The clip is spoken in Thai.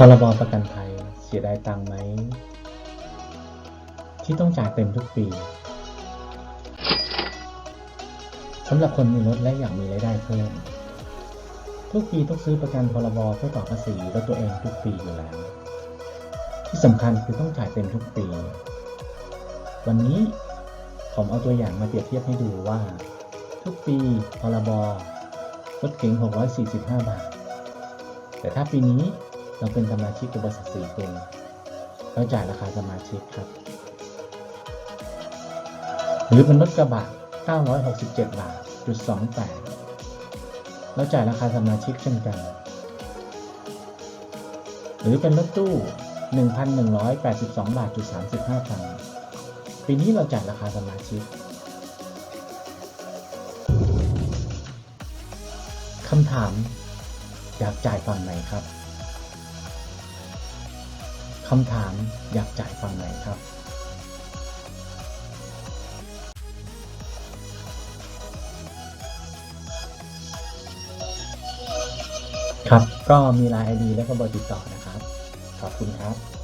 พรบประกันภัยเสียดายตังไหม ที่ต้องจ่ายเต็มทุกปีสำหรับคนมีรถและอยากมีรายได้เพิ่ม ทุกปีต้องซื้อประกันพรบเพื่อต่อภาษีรถตัวเองทุกปีอยู่แล้ว ที่สำคัญคือต้องจ่ายเต็มทุกปี วันนี้ผมเอาตัวอย่างมาเปรียบเทียบให้ดูว่า ทุกปีพรบรถเก๋ง645 บาท แต่ถ้าปีนี้ เราเป็นสมาชิกกับบริษัทสีกรุงเราจ่ายราคาสมาชิกครับ หรือเป็นรถกระบะ 967 บาทจุด28เราจ่ายราคาสมาชิกเช่นกัน หรือเป็นรถตู้ 1,182 บาทจุด35ตังค์ปีนี้เราจ่ายราคาสมาชิกคำถามอยากจ่ายฝั่งไหนครับ คำถามอยากจ่ายฝั่งไหนครับ ครับก็มีไลน์ไอดีและก็เบอร์ติดต่อนะครับ ขอบคุณครับ